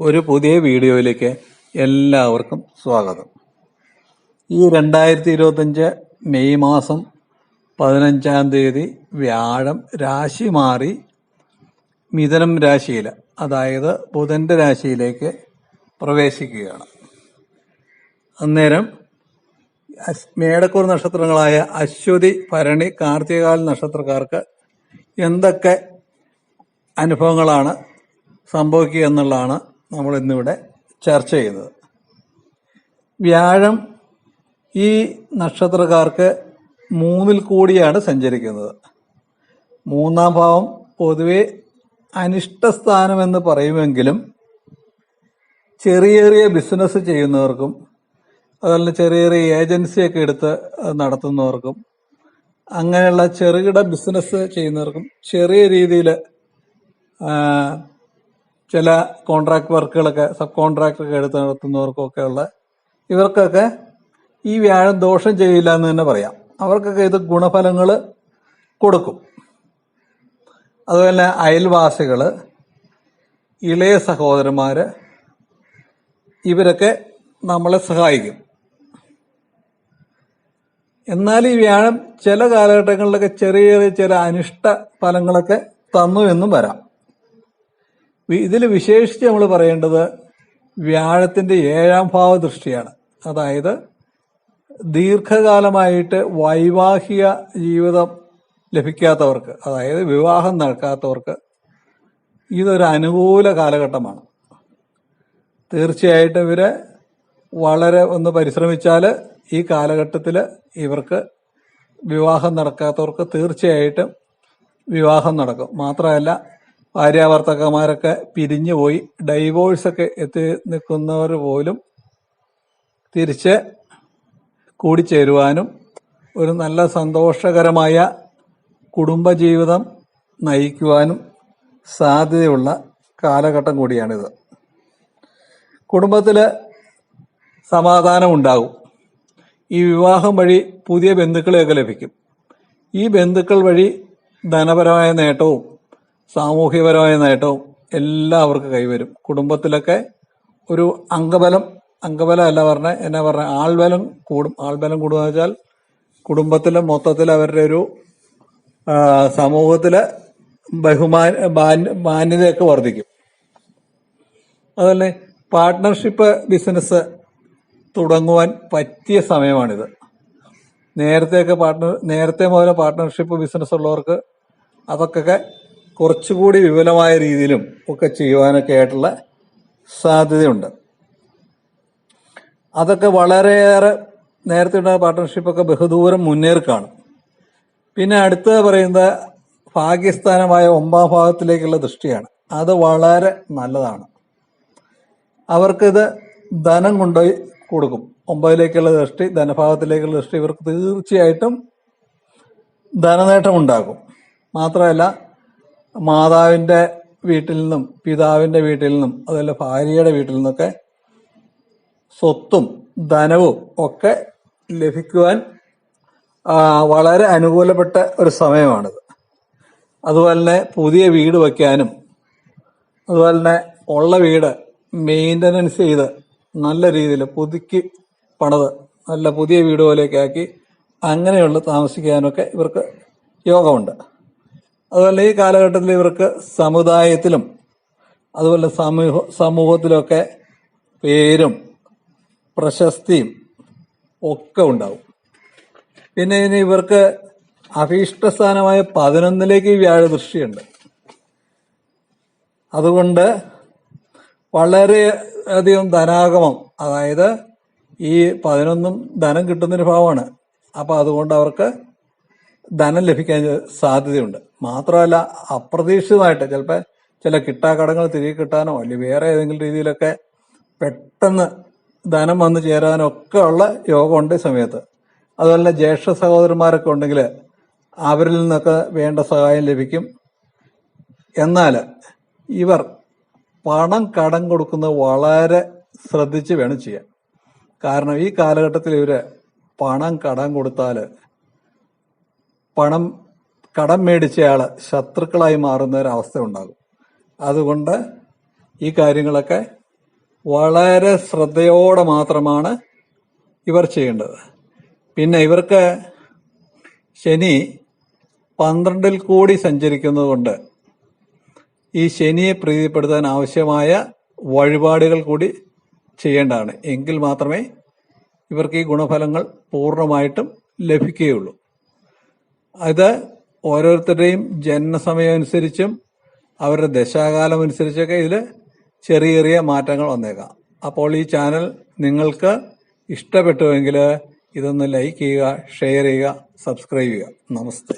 ഒരു പുതിയ വീഡിയോയിലേക്ക് എല്ലാവർക്കും സ്വാഗതം. ഈ രണ്ടായിരത്തി ഇരുപത്തഞ്ച് മെയ് മാസം പതിനഞ്ചാം തീയതി വ്യാഴം രാശി മാറി മിഥുനം രാശിയിൽ അതായത് ബുധന്റെ രാശിയിലേക്ക് പ്രവേശിക്കുകയാണ്. അന്നേരം മേടക്കൂർ നക്ഷത്രങ്ങളായ അശ്വതി ഭരണി കാർത്തികാൽ നക്ഷത്രക്കാർക്ക് എന്തൊക്കെ അനുഭവങ്ങളാണ് സംഭവിക്കുക എന്നുള്ളതാണ് നമ്മൾ ഇന്നിവിടെ ചർച്ച ചെയ്യുന്നത്. വ്യാഴം ഈ നക്ഷത്രക്കാർക്ക് മൂന്നിൽ കൂടിയാണ് സഞ്ചരിക്കുന്നത്. മൂന്നാം ഭാവം പൊതുവെ അനിഷ്ടസ്ഥാനമെന്ന് പറയുമെങ്കിലും ചെറിയ ചെറിയ ബിസിനസ് ചെയ്യുന്നവർക്കും അതുപോലെ ചെറിയ ചെറിയ ഏജൻസിയൊക്കെ എടുത്ത് നടത്തുന്നവർക്കും അങ്ങനെയുള്ള ചെറുകിട ബിസിനസ് ചെയ്യുന്നവർക്കും ചെറിയ രീതിയിൽ ചില കോൺട്രാക്ട് വർക്കുകളൊക്കെ സബ് കോൺട്രാക്ടറൊക്കെ എടുത്ത് നടത്തുന്നവർക്കൊക്കെ ഉള്ള ഇവർക്കൊക്കെ ഈ വ്യാഴം ദോഷം ചെയ്യില്ല എന്ന് തന്നെ പറയാം. അവർക്കൊക്കെ ഇത് ഗുണഫലങ്ങൾ കൊടുക്കും. അതുപോലെ അയൽവാസികൾ ഇളയ സഹോദരന്മാർ ഇവരൊക്കെ നമ്മളെ സഹായിക്കും. എന്നാൽ ഈ വ്യാഴം ചില കാലഘട്ടങ്ങളിലൊക്കെ ചെറിയ ചെറിയ ചില അനിഷ്ട ഫലങ്ങളൊക്കെ തന്നു എന്നും വരാം. ഇതിൽ വിശേഷിച്ച് നമ്മൾ പറയേണ്ടത് വ്യാഴത്തിന്റെ ഏഴാം ഭാവ ദൃഷ്ടിയാണ് അതായത് ദീർഘകാലമായിട്ട് വൈവാഹിക ജീവിതം ലഭിക്കാത്തവർക്ക് അതായത് വിവാഹം നടക്കാത്തവർക്ക് ഇതൊരു അനുകൂല കാലഘട്ടമാണ്. തീർച്ചയായിട്ടും ഇവരെ വളരെ ഒന്ന് പരിശ്രമിച്ചാൽ ഈ കാലഘട്ടത്തിൽ ഇവർക്ക് വിവാഹം നടക്കാത്തവർക്ക് തീർച്ചയായിട്ടും വിവാഹം നടക്കും. മാത്രമല്ല ഭാര്യാഭർത്തക്കന്മാരൊക്കെ പിരിഞ്ഞു പോയി. ഡൈവോഴ്സൊക്കെ എത്തി നിൽക്കുന്നവർ പോലും തിരിച്ച് കൂടിച്ചേരുവാനും ഒരു നല്ല സന്തോഷകരമായ കുടുംബജീവിതം നയിക്കുവാനും സാധ്യതയുള്ള കാലഘട്ടം കൂടിയാണിത്. കുടുംബത്തിൽ സമാധാനമുണ്ടാകും. ഈ വിവാഹം വഴി പുതിയ ബന്ധുക്കളെയൊക്കെ ലഭിക്കും. ഈ ബന്ധുക്കൾ വഴി ധനപരമായ നേട്ടവും സാമൂഹ്യപരമായ നേട്ടവും എല്ലാവർക്കും കൈവരും. കുടുംബത്തിലൊക്കെ ഒരു അംഗബലം അംഗബലം അല്ല പറഞ്ഞ എന്നാ പറഞ്ഞ ആൾബലം കൂടും. ആൾബലം കൂടുക വെച്ചാൽ കുടുംബത്തിലെ മൊത്തത്തിൽ അവരുടെ ഒരു സമൂഹത്തിലെ ബഹുമാന മാന്യതയൊക്കെ വർദ്ധിക്കും. അതല്ലേ? പാർട്ട്ണർഷിപ്പ് ബിസിനസ് തുടങ്ങുവാൻ പറ്റിയ സമയമാണിത്. നേരത്തെയൊക്കെ പാർട്ട്ണർ നേരത്തെ മുതൽ പാർട്ട്ണർഷിപ്പ് ബിസിനസ് ഉള്ളവർക്ക് അതൊക്കെ കുറച്ചുകൂടി വിപുലമായ രീതിയിലും ഒക്കെ ചെയ്യുവാനൊക്കെ ആയിട്ടുള്ള സാധ്യതയുണ്ട്. അതൊക്കെ വളരെയേറെ നേരത്തെ ഉണ്ടായ പാർട്ട്ണർഷിപ്പൊക്കെ ബഹുദൂരം മുന്നേറി കാണും പിന്നെ അടുത്ത പറയുന്ന ഭാഗ്യസ്ഥാനമായ ഒമ്പാം ഭാഗത്തിലേക്കുള്ള ദൃഷ്ടിയാണ്. അത് വളരെ നല്ലതാണ്. അവർക്കിത് ധനം കൊണ്ടുപോയി കൊടുക്കും. ഒമ്പതിലേക്കുള്ള ദൃഷ്ടി ധനഭാഗത്തിലേക്കുള്ള ദൃഷ്ടി ഇവർക്ക് തീർച്ചയായിട്ടും ധനനേട്ടം ഉണ്ടാകും മാത്രമല്ല മാതാവിന്റെ വീട്ടിൽ നിന്നും പിതാവിന്റെ വീട്ടിൽ നിന്നും അതുപോലെ ഭാര്യയുടെ വീട്ടിൽ നിന്നൊക്കെ സ്വത്തും ധനവും ഒക്കെ ലഭിക്കുവാൻ വളരെ അനുകൂലപ്പെട്ട ഒരു സമയമാണിത്. അതുപോലെ തന്നെ പുതിയ വീട് വയ്ക്കാനും അതുപോലെ തന്നെ ഉള്ള വീട് മെയിന്റനൻസ് ചെയ്ത് നല്ല രീതിയിൽ പുതുക്കി പണിത് നല്ല പുതിയ വീട് പോലെയൊക്കെ ആക്കി അങ്ങനെയുള്ള താമസിക്കാനൊക്കെ ഇവർക്ക് യോഗമുണ്ട്. അതുപോലെ ഈ കാലഘട്ടത്തിൽ ഇവർക്ക് സമുദായത്തിലും അതുപോലെ സമൂഹ സമൂഹത്തിലൊക്കെ പേരും പ്രശസ്തിയും ഒക്കെ ഉണ്ടാവും. പിന്നെ ഇനി ഇവർക്ക് അഭീഷ്ടസ്ഥാനമായ പതിനൊന്നിലേക്ക് വ്യാഴദൃഷ്ടിയുണ്ട്. അതുകൊണ്ട് വളരെ അധികം ധനാഗമം അതായത് ഈ പതിനൊന്നും ധനം കിട്ടുന്നൊരു ഭാവമാണ്. അപ്പൊ അതുകൊണ്ട് അവർക്ക് ധനം ലഭിക്കാൻ സാധ്യതയുണ്ട്. മാത്രമല്ല അപ്രതീക്ഷിതമായിട്ട് ചിലപ്പോൾ ചില കിട്ടാക്കടങ്ങൾ തിരികെ കിട്ടാനോ അല്ലെങ്കിൽ വേറെ ഏതെങ്കിലും രീതിയിലൊക്കെ പെട്ടെന്ന് ധനം വന്നു ചേരാനോ ഒക്കെ ഉള്ള യോഗമുണ്ട് ഈ സമയത്ത്. അതുപോലെ ജ്യേഷ്ഠ സഹോദരന്മാരൊക്കെ ഉണ്ടെങ്കിൽ അവരിൽ നിന്നൊക്കെ വേണ്ട സഹായം ലഭിക്കും. എന്നാൽ ഇവർ പണം കടം കൊടുക്കുന്നത് വളരെ ശ്രദ്ധിച്ച് വേണം ചെയ്യാൻ. കാരണം ഈ കാലഘട്ടത്തിൽ ഇവർ പണം കടം കൊടുത്താൽ പണം കടം മേടിച്ചയാൾ ശത്രുക്കളായി മാറുന്ന ഒരു അവസ്ഥ ഉണ്ടാകും അതുകൊണ്ട് ഈ കാര്യങ്ങളൊക്കെ വളരെ ശ്രദ്ധയോടെ മാത്രമാണ് ഇവർ ചെയ്യേണ്ടത്. പിന്നെ ഇവർക്ക് ശനി പന്ത്രണ്ടിൽ കൂടി സഞ്ചരിക്കുന്നതുകൊണ്ട് ഈ ശനിയെ പ്രീതിപ്പെടുത്താൻ ആവശ്യമായ വഴിപാടുകൾ കൂടി ചെയ്യേണ്ടതാണ്. എങ്കിൽ മാത്രമേ ഇവർക്ക് ഈ ഗുണഫലങ്ങൾ പൂർണമായിട്ടും ലഭിക്കുകയുള്ളൂ. അത് ഓരോരുത്തരുടെയും ജനനസമയം അനുസരിച്ചും അവരുടെ ദശാകാലം അനുസരിച്ചൊക്കെ ഇതിൽ ചെറിയ ചെറിയ മാറ്റങ്ങൾ വന്നേക്കാം. അപ്പോൾ ഈ ചാനൽ നിങ്ങൾക്ക് ഇഷ്ടപ്പെട്ടുവെങ്കിൽ ഇതൊന്ന് ലൈക്ക് ചെയ്യുക ഷെയർ ചെയ്യുക സബ്സ്ക്രൈബ് ചെയ്യുക. നമസ്തേ.